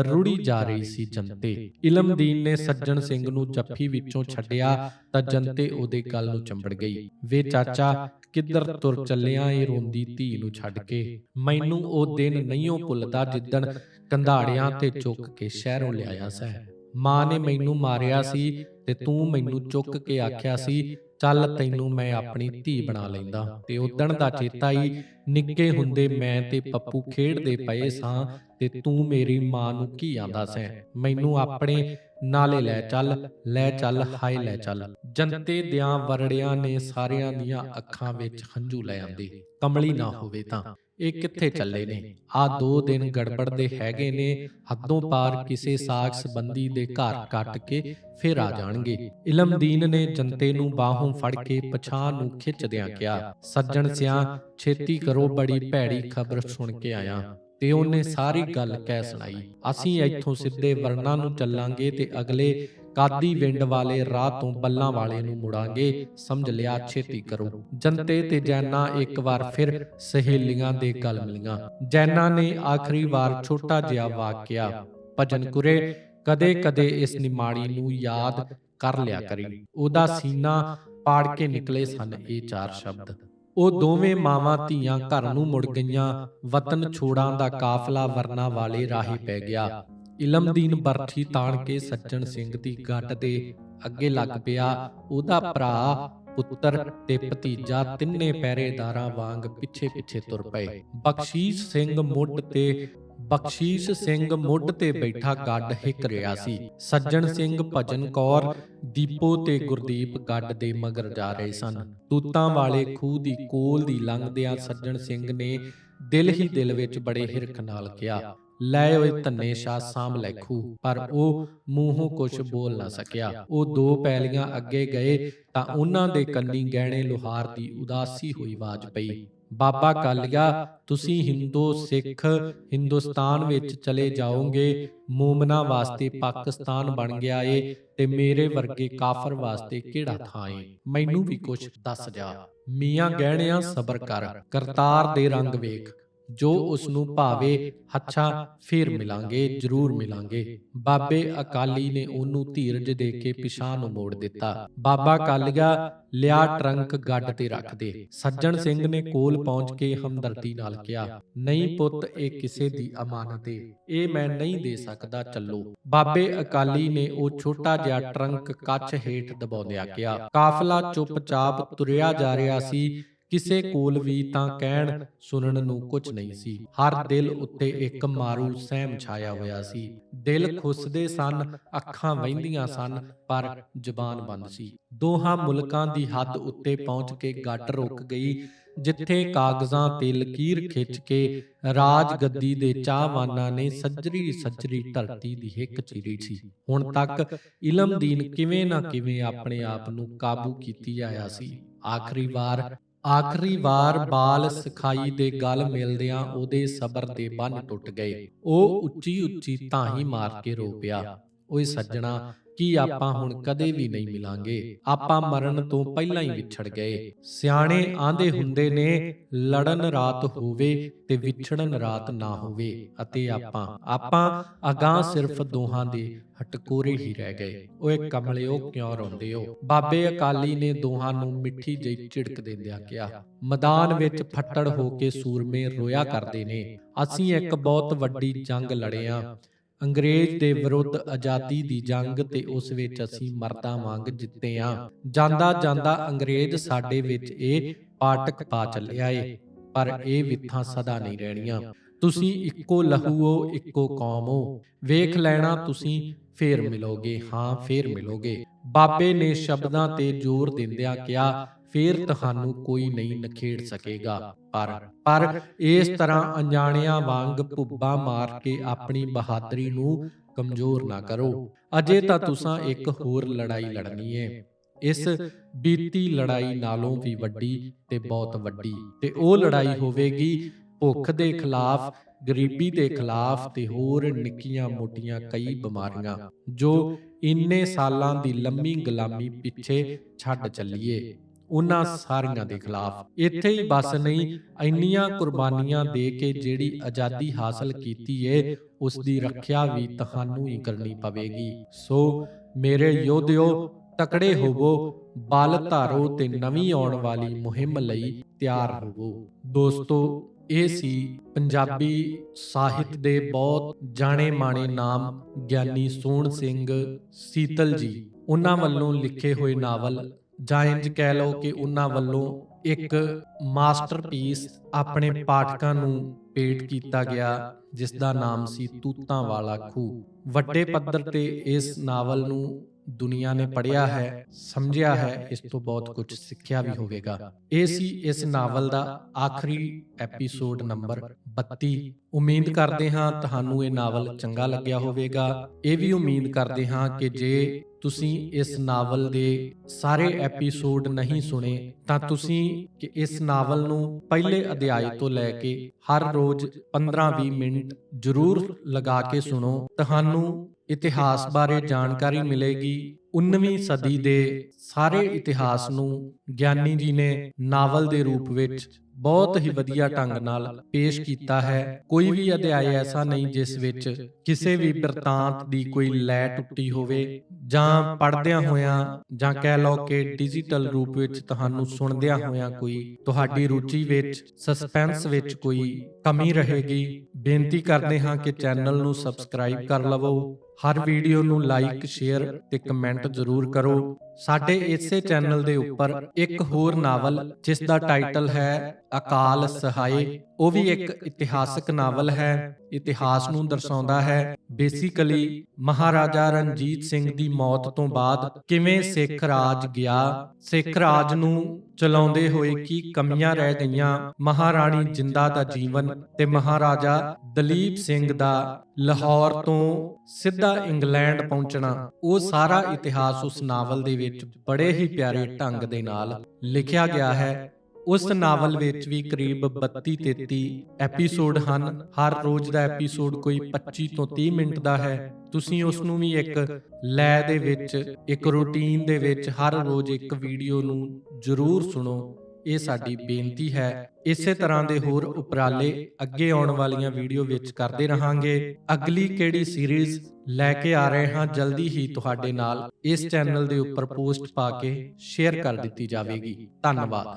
ਰੁੜੀ ਜਾ ਰਹੀ ਸੀ ਜਨਤੇ ਇਲਮਦੀਨ ਨੇ ਸੱਜਣ ਸਿੰਘ ਨੂੰ ਜੱਫੀ ਵਿੱਚੋਂ ਛੱਡਿਆ ਤਾਂ ਜਨਤੇ ਉਹਦੇ ਗਲ ਨੂੰ ਚੰਬੜ ਗਈ। ਵੇ ਚਾਚਾ ਕਿੱਧਰ ਤੁਰ ਚੱਲਿਆ ਏ ਰੋਂਦੀ ਧੀ ਨੂੰ ਛੱਡ ਕੇ? ਮੈਨੂੰ ਉਹ ਦਿਨ ਨਹੀਂਓ ਭੁੱਲਦਾ ਜਿੱਦਣ ਕੰਧਾੜਿਆਂ ਤੇ ਚੁੱਕ ਕੇ ਸ਼ਹਿਰੋਂ ਲਿਆਇਆ ਸੈ ਮਾਂ ਨੇ ਮੈਨੂੰ ਮਾਰਿਆ ਸੀ ਤੇ ਤੂੰ ਮੈਨੂੰ ਚੁੱਕ ਕੇ ਆਖਿਆ ਸੀ ਚੱਲ ਤੈਨੂੰ ਮੈਂ ਆਪਣੀ ਧੀ ਬਣਾ ਲੈਂਦਾ। ਤੇ ਉਦਣ ਦਾ ਚੇਤਾ ਹੀ ਨਿੱਕੇ ਹੁੰਦੇ ਮੈਂ ਤੇ ਪੱਪੂ ਖੇਡਦੇ ਪਏ ਸਾਂ। ਤੇ ਤੂੰ ਮੇਰੀ ਮਾਂ ਨੂੰ ਕੀ ਆਂਦਾ ਸੈਂ? ਮੈਨੂੰ ਆਪਣੇ ਨਾਲੇ ਲੈ ਚੱਲ ਲੈ ਚੱਲ ਹਾਏ ਲੈ ਚੱਲ। ਜਨਤੇ ਦਿਆਂ ਵਰੜਿਆਂ ਨੇ ਸਾਰਿਆਂ ਦੀਆਂ ਅੱਖਾਂ ਵਿੱਚ ਹੰਝੂ ਲੈ ਆਂਦੇ। ਕਮਲੀ ਨਾ ਹੋਵੇ ਤਾਂ। ਇਹ ਕਿੱਥੇ ਚੱਲੇ ਨੇ? ਆ ਦੋ ਦਿਨ ਗੜਬੜ ਦੇ ਹੈਗੇ ਨੇ ਹੱਦੋਂ ਪਾਰ ਕਿਸੇ ਸਾਖ ਸੰਬੰਧੀ ਦੇ ਘਰ ਕੱਟ ਕੇ ਫਿਰ ਆ ਜਾਣਗੇ। ਇਲਮਦੀਨ ਨੇ ਜਨਤੇ ਨੂੰ ਬਾਹੋਂ ਫੜ ਕੇ ਪਛਾਣ ਨੂੰ ਖਿੱਚਦਿਆਂ ਕਿਹਾ। ਸੱਜਣ ਸਿਆਂ ਛੇਤੀ ਕਰੋ ਬੜੀ ਭੈੜੀ ਖਬਰ ਸੁਣ ਕੇ ਆਇਆ। ਤੇ ਉਹਨੇ ਸਾਰੀ ਗੱਲ ਕਹਿ ਸੁਣਾਈ। ਅਸੀਂ ਇੱਥੋਂ ਸਿੱਧੇ ਵਰਨਾ ਨੂੰ ਚੱਲਾਂਗੇ ਤੇ ਅਗਲੇ ਕਾਦੀ ਵਿੰਡ ਵਾਲੇ ਰਾਹ ਤੋਂ ਬੱਲਾਂ ਵਾਲੇ ਨੂੰ ਮੁੜਾਂਗੇ। ਸਮਝ ਲਿਆ ਛੇਤੀ ਕਰੋ। ਜਨਤੇ ਤੇ ਜੈਨਾ ਇੱਕ ਵਾਰ ਫਿਰ ਸਹੇਲੀਆਂ ਦੇ ਗਲ ਮਿਲੀਆਂ ਜੈਨਾ ਨੇ ਆਖਰੀ ਵਾਰ ਛੋਟਾ ਜਿਹਾ ਵਾਕਿਆ। ਭਜਨ ਕੁਰੇ ਕਦੇ ਕਦੇ ਇਸ ਨਿਮਾਣੀ ਨੂੰ ਯਾਦ ਕਰ ਲਿਆ ਕਰੀ। ਉਹਦਾ ਸੀਨਾ ਪਾੜ ਕੇ ਨਿਕਲੇ ਸਨ ਇਹ ਚਾਰ ਸ਼ਬਦ। ਉਹ ਦੋਵੇਂ ਮਾਵਾਂ ਧੀਆਂ ਘਰ ਨੂੰ ਮੁੜ ਗਈਆਂ। ਵਤਨ ਛੋੜਾਂ ਦਾ ਕਾਫਲਾ ਵਰਨਾ ਵਾਲੇ ਰਾਹੀ ਪੈ ਗਿਆ। ਇਲਮਦੀਨ ਬਰਠੀ ਤਾਣ ਕੇ ਸੱਜਣ ਸਿੰਘ ਦੀ ਗੱਡ ਤੇ ਅੱਗੇ ਲੱਗ ਪਿਆ। ਉਹਦਾ ਭਰਾ, ਪੁੱਤਰ ਤੇ ਭਤੀਜਾ ਤਿੰਨੇ ਪਹਿਰੇਦਾਰਾਂ ਵਾਂਗ ਪਿੱਛੇ ਪਿੱਛੇ ਤੁਰ ਪਏ। ਬਖਸ਼ੀਸ਼ ਸਿੰਘ ਮੁੱਢ ਤੇ ਬਖਸ਼ੀਸ਼ ਸਿੰਘ ਮੁੱਢ ਤੇ ਬੈਠਾ ਗੱਡ ਹਿੱਕ ਰਿਹਾ ਸੀ। ਸੱਜਣ ਸਿੰਘ ਭਜਨ ਕੌਰ, ਦੀਪੋ ਤੇ ਗੁਰਦੀਪ ਗੱਡ ਦੇ ਮਗਰ ਜਾ ਰਹੇ ਸਨ। ਤੂਤਾਂ ਵਾਲੇ ਖੂਹ ਦੀ ਕੋਲ ਦੀ ਲੰਘਦਿਆਂ ਸੱਜਣ ਸਿੰਘ ਨੇ ਦਿਲ ਹੀ ਦਿਲ ਵਿੱਚ ਬੜੇ ਹਿਰਖ ਨਾਲ ਕਿਹਾ, ਲੈ ਓਏ ਧੰਨੇ ਸ਼ਾਹ ਸਾਮ ਲੈਖੂ ਪਰ ਉਹ ਮੂੰਹੋਂ ਕੁਝ ਬੋਲ ਨਾ ਸਕਿਆ। ਉਹ ਦੋ ਪੈਲੀਆਂ ਅੱਗੇ ਗਏ ਤਾਂ ਉਹਨਾਂ ਦੇ ਕੰਨੀ ਗਹਿਣੇ ਲੋਹਾਰ ਦੀ ਉਦਾਸੀ ਹੋਈ ਆਵਾਜ਼ ਪਈ। ਬਾਬਾ ਕਾਲੀਆ, ਤੁਸੀਂ ਹਿੰਦੂ ਸਿੱਖ ਹਿੰਦੁਸਤਾਨ ਵਿੱਚ ਚਲੇ ਜਾਓਗੇ, ਮੂਮਨਾ ਵਾਸਤੇ ਪਾਕਿਸਤਾਨ ਬਣ ਗਿਆ ਏ ਤੇ ਮੇਰੇ ਵਰਗੇ ਕਾਫਰ ਵਾਸਤੇ ਕਿਹੜਾ ਥਾਂ ਏ? ਮੈਨੂੰ ਵੀ ਕੁਝ ਦੱਸ ਜਾ ਮੀਆਂ ਗਹਿਣਿਆਂ ਸਬਰ ਕਰ, ਕਰਤਾਰ ਦੇ ਰੰਗ ਵੇਖ। ਜੋ ਉਸ ਨੂੰ ਭਾਵੇ ਹੱਛਾ ਫੇਰ ਮਿਲਾਂਗੇ ਜ਼ਰੂਰ ਮਿਲਾਂਗੇ। ਬਾਬੇ ਅਕਾਲੀ ਨੇ ਉਹਨੂੰ ਧੀਰਜ ਦੇ ਕੇ ਪਿਛਾਂ ਨੂੰ ਮੋੜ ਦਿੱਤਾ। ਬਾਬਾ ਕਾਲੀਆ ਲਿਆ ਟਰੰਕ ਗੱਡ ਤੇ ਰੱਖ ਦੇ। ਸੱਜਣ ਸਿੰਘ ਨੇ ਕੋਲ ਪਹੁੰਚ ਕੇ ਹਮਦਰਦੀ ਨਾਲ ਕਿਹਾ ਨਹੀਂ ਪੁੱਤ ਇਹ ਕਿਸੇ ਦੀ ਅਮਾਨਤ ਏ। ਇਹ ਮੈਂ ਨਹੀਂ ਦੇ ਸਕਦਾ ਚੱਲੋ। ਬਾਬੇ ਅਕਾਲੀ ਨੇ ਉਹ ਛੋਟਾ ਜਿਹਾ ਟਰੰਕ ਕੱਚ ਹੇਠ ਦਬਾਉਂਦਿਆਂ ਕਿਹਾ ਕਾਫਲਾ ਚੁੱਪਚਾਪ ਤੁਰਿਆ ਜਾ ਰਿਹਾ ਸੀ ਕਿਸੇ ਕੋਲ ਵੀ ਤਾਂ ਕਹਿਣ ਸੁਣਨ ਨੂੰ ਕੁਝ ਨਹੀਂ ਸੀ। ਹਰ ਦਿਲ ਉੱਤੇ ਇੱਕ ਮਾਰੂ ਸਹਿਮ ਛਾਇਆ ਹੋਇਆ ਸੀ। ਦਿਲ ਖੁੱਸਦੇ ਸਨ ਅੱਖਾਂ ਵਹਿੰਦੀਆਂ ਸਨ ਪਰ ਜ਼ੁਬਾਨ ਬੰਦ ਸੀ। ਦੋਹਾਂ ਮੁਲਕਾਂ ਦੀ ਹੱਦ ਉੱਤੇ ਪਹੁੰਚ ਕੇ ਗੱਡ ਰੁਕ ਗਈ ਜਿੱਥੇ ਕਾਗਜ਼ਾਂ ਤੇ ਲਕੀਰ ਖਿੱਚ ਕੇ ਰਾਜ ਗੱਦੀ ਦੇ ਚਾਹਵਾਨਾਂ ਨੇ ਸੱਜਰੀ ਸੱਜਰੀ ਧਰਤੀ ਦੀ ਹਿੱਕ ਚੀਰੀ ਸੀ। ਹੁਣ ਤੱਕ ਇਲਮਦੀਨ ਕਿਵੇਂ ਨਾ ਕਿਵੇਂ ਆਪਣੇ ਆਪ ਨੂੰ ਕਾਬੂ ਕੀਤੀ ਆਇਆ ਸੀ ਆਖਰੀ ਵਾਰ ਆਖਰੀ ਵਾਰ ਬਾਲ ਸਖਾਈ ਦੇ ਗਲ ਮਿਲਦਿਆਂ ਉਹਦੇ ਸਬਰ ਦੇ ਬੰਨ ਟੁੱਟ ਗਏ। ਉਹ ਉੱਚੀ ਉੱਚੀ ਤਾਹੀ ਮਾਰ ਕੇ ਰੋ ਪਿਆ। ਓਏ ਸੱਜਣਾ ਕੀ ਆਪਾਂ ਹੁਣ ਕਦੇ ਵੀ ਨਹੀਂ ਮਿਲਾਂਗੇ? ਆਪਾਂ ਮਰਨ ਤੋਂ ਪਹਿਲਾਂ ਹੀ ਵਿਛੜ ਗਏ। ਸਿਆਣੇ ਆਂਦੇ ਹੁੰਦੇ ਨੇ ਲੜਨ ਰਾਤ ਹੋਵੇ ਤੇ ਵਿਛੜਨ ਰਾਤ ਨਾ ਹੋਵੇ। ਅਤੇ ਆਪਾਂ ਆਪਾਂ ਅਗਾਹ ਸਿਰਫ ਦੋਹਾਂ ਦੇ ਹਟਕੋਰੇ ਹੀ ਰਹਿ ਗਏ। ਓਏ ਕਮਲਿਓ ਕਿਉਂ ਰੋਂਦੇ ਹੋ? ਬਾਬੇ ਅਕਾਲੀ ਨੇ ਦੋਹਾਂ ਨੂੰ ਮਿੱਠੀ ਜਿਹੀ ਝਿੜਕ ਦਿੰਦਿਆਂ ਕਿਹਾ ਮੈਦਾਨ ਵਿੱਚ ਫੱਟੜ ਹੋ ਕੇ ਸੂਰਮੇ ਰੋਇਆ ਕਰਦੇ ਨੇ। ਅਸੀਂ ਇੱਕ ਬਹੁਤ ਵੱਡੀ ਜੰਗ ਲੜੇ ਆਂ ਅੰਗਰੇਜ਼ ਦੇ ਵਿਰੁੱਧ ਆਜ਼ਾਦੀ ਦੀ ਜੰਗ ਤੇ ਉਸ ਵਿੱਚ ਅਸੀਂ ਮਰਦਾਂ ਵਾਂਗ ਜਿੱਤੇ ਆਂ। ਜਾਂਦਾ ਜਾਂਦਾ ਅੰਗਰੇਜ਼ ਸਾਡੇ ਵਿੱਚ ਇਹ ਪਾਟਕ ਪਾ ਚੱਲਿਆ ਏ। ਪਰ ਇਹ ਵਿਥਾਂ ਸਦਾ ਨਹੀਂ ਰਹਿਣੀਆਂ। ਤੁਸੀਂ ਇੱਕੋ ਲਹੂਓ ਇੱਕੋ ਕੌਮ ਹੋ। ਵੇਖ ਲੈਣਾ ਤੁਸੀਂ ਫੇਰ ਮਿਲੋਗੇ। ਹਾਂ ਫੇਰ ਮਿਲੋਗੇ। ਬਾਬੇ ਨੇ ਸ਼ਬਦਾਂ ਤੇ ਜ਼ੋਰ ਦਿੰਦਿਆਂ ਕਿਹਾ ਫੇਰ ਤੁਹਾਨੂੰ ਕੋਈ ਨਹੀਂ ਨਖੇੜ ਸਕੇਗਾ। ਪਰ ਪਰ ਇਸ ਤਰ੍ਹਾਂ ਅਣਜਾਣਿਆਂ ਵਾਂਗ ਭੁੱਬਾ ਮਾਰ ਕੇ ਆਪਣੀ ਬਹਾਦਰੀ ਨੂੰ ਕਮਜ਼ੋਰ ਨਾ ਕਰੋ। ਅਜੇ ਤਾਂ ਤੁਸੀਂ ਇੱਕ ਹੋਰ ਲੜਾਈ ਲੜਨੀ ਏ। ਇਸ ਬੀਤੀ ਲੜਾਈ ਨਾਲੋਂ ਵੀ ਵੱਡੀ ਤੇ ਬਹੁਤ ਵੱਡੀ। ਤੇ ਉਹ ਲੜਾਈ ਹੋਵੇਗੀ ਭੁੱਖ ਦੇ ਖਿਲਾਫ ਗਰੀਬੀ ਦੇ ਖਿਲਾਫ ਤੇ ਹੋਰ ਨਿੱਕੀਆਂ ਮੋਟੀਆਂ ਕਈ ਬਿਮਾਰੀਆਂ ਜੋ ਇੰਨੇ ਸਾਲਾਂ ਦੀ ਲੰਮੀ ਗੁਲਾਮੀ ਪਿੱਛੇ ਛੱਡ ਚੱਲੀਏ ਉਹਨਾਂ ਸਾਰੀਆਂ ਦੇ ਖਿਲਾਫ। ਇੱਥੇ ਹੀ ਬਸ ਨਹੀਂ ਇੰਨੀਆਂ ਕੁਰਬਾਨੀਆਂ ਦੇ ਕੇ ਜਿਹੜੀ ਆਜ਼ਾਦੀ ਹਾਸਲ ਕੀਤੀ ਏ ਉਸ ਦੀ ਰੱਖਿਆ ਵੀ ਤੁਹਾਨੂੰ ਹੀ ਕਰਨੀ ਪਵੇਗੀ। ਸੋ ਮੇਰੇ ਯੋਧਿਓ ਤਕੜੇ ਹੋਵੋ ਬਲ ਧਾਰੋ ਤੇ ਨਵੀਂ ਆਉਣ ਵਾਲੀ ਮੁਹਿੰਮ ਲਈ ਤਿਆਰ ਹੋਵੋ। ਦੋਸਤੋ ਇਹ ਸੀ ਪੰਜਾਬੀ ਸਾਹਿਤ ਦੇ ਬਹੁਤ ਜਾਣੇ ਮਾਣੇ ਨਾਮ ਗਿਆਨੀ ਸੋਹਣ ਸਿੰਘ ਸੀਤਲ ਜੀ। ਉਹਨਾਂ ਵੱਲੋਂ ਲਿਖੇ ਹੋਏ ਨਾਵਲ ਜਾਂ ਇੰਜ ਕਹਿ ਲਓ ਕਿ ਉਹਨਾਂ ਵੱਲੋਂ ਇੱਕ ਮਾਸਟਰਪੀਸ ਆਪਣੇ ਪਾਠਕਾਂ ਨੂੰ ਪੇਟ ਕੀਤਾ ਗਿਆ ਜਿਸ ਦਾ ਨਾਮ ਸੀ ਤੂਤਾਂ ਵਾਲਾ ਖੂਹ। ਵੱਡੇ ਪੱਧਰ ਤੇ ਇਸ ਨਾਵਲ ਨੂੰ ਦੁਨੀਆ ਨੇ ਪੜ੍ਹਿਆ ਹੈ ਸਮਝਿਆ ਹੈ ਇਸ ਤੋਂ ਬਹੁਤ ਕੁਝ ਸਿੱਖਿਆ ਵੀ ਹੋਵੇਗਾ। ਇਹ ਸੀ ਇਸ ਨਾਵਲ ਦਾ ਆਖਰੀ ਐਪੀਸੋਡ ਨੰਬਰ 32 ਉਮੀਦ ਕਰਦੇ ਹਾਂ ਤੁਹਾਨੂੰ ਇਹ ਨਾਵਲ ਚੰਗਾ ਲੱਗਿਆ ਹੋਵੇਗਾ। ਇਹ ਵੀ ਉਮੀਦ ਕਰਦੇ ਹਾਂ ਕਿ ਜੇ ਤੁਸੀਂ ਇਸ ਨਾਵਲ ਦੇ ਸਾਰੇ ਐਪੀਸੋਡ ਨਹੀਂ ਸੁਣੇ ਤਾਂ ਤੁਸੀਂ ਕਿ ਇਸ ਨਾਵਲ ਨੂੰ ਪਹਿਲੇ ਅਧਿਆਇ ਤੋਂ ਲੈ ਕੇ ਹਰ ਰੋਜ਼ 15-20 ਮਿੰਟ ਜ਼ਰੂਰ ਲਗਾ ਕੇ ਸੁਣੋ। ਤੁਹਾਨੂੰ ਇਤਿਹਾਸ ਬਾਰੇ ਜਾਣਕਾਰੀ ਮਿਲੇਗੀ 19ਵੀਂ ਸਦੀ ਦੇ ਸਾਰੇ ਇਤਿਹਾਸ ਨੂੰ ਗਿਆਨੀ ਜੀ ਨੇ ਨਾਵਲ ਦੇ ਰੂਪ ਵਿੱਚ ਬਹੁਤ ਹੀ ਵਧੀਆ ਢੰਗ ਨਾਲ ਪੇਸ਼ ਕੀਤਾ ਹੈ। ਕੋਈ ਵੀ ਅਧਿਆਇ ਐਸਾ ਨਹੀਂ ਜਿਸ ਵਿੱਚ ਕਿਸੇ ਵੀ ਬਿਰਤਾਂਤ ਦੀ ਕੋਈ ਲੈ ਟੁੱਟੀ ਹੋਵੇ ਜਾਂ ਪੜ੍ਹਦਿਆਂ ਹੋਇਆਂ ਜਾਂ ਕਹਿ ਲਓ ਕਿ ਡਿਜੀਟਲ ਰੂਪ ਵਿੱਚ ਤੁਹਾਨੂੰ ਸੁਣਦਿਆਂ ਹੋਇਆਂ ਕੋਈ ਤੁਹਾਡੀ ਰੁਚੀ ਵਿੱਚ ਸਸਪੈਂਸ ਵਿੱਚ ਕੋਈ ਕਮੀ ਰਹੇਗੀ। ਬੇਨਤੀ ਕਰਦੇ ਹਾਂ ਕਿ ਚੈਨਲ ਨੂੰ ਸਬਸਕ੍ਰਾਈਬ ਕਰ ਲਵੋ ਹਰ ਵੀਡੀਓ ਨੂੰ ਲਾਈਕ ਸ਼ੇਅਰ ਤੇ ਕਮੈਂਟ ਜ਼ਰੂਰ ਕਰੋ। ਸਾਡੇ ਇਸੇ ਚੈਨਲ ਦੇ ਉੱਪਰ ਇੱਕ ਹੋਰ ਨਾਵਲ ਜਿਸ ਦਾ ਟਾਈਟਲ ਹੈ ਅਕਾਲ ਸਹਾਏ ਉਹ ਵੀ ਇੱਕ ਇਤਿਹਾਸਕ ਨਾਵਲ ਹੈ। ਇਤਿਹਾਸ ਨੂੰ ਦਰਸਾਉਂਦਾ ਹੈ। ਬੇਸਿਕਲੀ ਮਹਾਰਾਜਾ ਰਣਜੀਤ ਸਿੰਘ ਦੀ ਮੌਤ ਤੋਂ ਬਾਅਦ ਕਿਵੇਂ ਸਿੱਖ ਰਾਜ ਗਿਆ? ਸਿੱਖ ਰਾਜ ਨੂੰ ਚਲਾਉਂਦੇ ਹੋਏ ਕੀ ਕਮੀਆਂ ਰਹਿ ਗਈਆਂ? ਮਹਾਰਾਣੀ ਜਿੰਦਾ ਦਾ ਜੀਵਨ ਤੇ ਮਹਾਰਾਜਾ ਦਲੀਪ ਸਿੰਘ ਦਾ ਲਾਹੌਰ ਤੋਂ ਸਿੱਧਾ ਇੰਗਲੈਂਡ ਪਹੁੰਚਣਾ। ਉਹ ਸਾਰਾ ਇਤਿਹਾਸ ਉਸ ਨਾਵਲ ਦੇ ਵਿੱਚ ਬੜੇ ਹੀ ਪਿਆਰੇ ਢੰਗ ਦੇ ਨਾਲ ਲਿਖਿਆ ਗਿਆ ਹੈ। ਉਸ ਨਾਵਲ ਵਿੱਚ ਵੀ ਕਰੀਬ 32 33 ਐਪੀਸੋਡ ਹਨ। ਹਰ ਰੋਜ਼ ਦਾ ਐਪੀਸੋਡ ਕੋਈ 25 ਤੋਂ 30 ਮਿੰਟ ਦਾ ਹੈ। ਤੁਸੀਂ ਉਸ ਨੂੰ ਵੀ ਇੱਕ ਲੈ ਦੇ ਵਿੱਚ ਇੱਕ ਰੂਟੀਨ ਦੇ ਵਿੱਚ ਹਰ ਰੋਜ਼ ਇੱਕ ਵੀਡੀਓ ਨੂੰ ਜ਼ਰੂਰ ਸੁਣੋ। ਇਹ ਸਾਡੀ ਬੇਨਤੀ ਹੈ। ਇਸੇ ਤਰ੍ਹਾਂ ਦੇ ਹੋਰ ਉਪਰਾਲੇ ਅੱਗੇ ਆਉਣ ਵਾਲੀਆਂ ਵੀਡੀਓ ਵਿੱਚ ਕਰਦੇ ਰਹਾਂਗੇ। ਅਗਲੀ ਕਿਹੜੀ ਸੀਰੀਜ਼ ਲੈ ਕੇ ਆ ਰਹੇ ਹਾਂ ਜਲਦੀ ਹੀ ਤੁਹਾਡੇ ਨਾਲ ਇਸ ਚੈਨਲ ਦੇ ਉੱਪਰ ਪੋਸਟ ਪਾ ਕੇ ਸ਼ੇਅਰ ਕਰ ਦਿੱਤੀ ਜਾਵੇਗੀ ਧੰਨਵਾਦ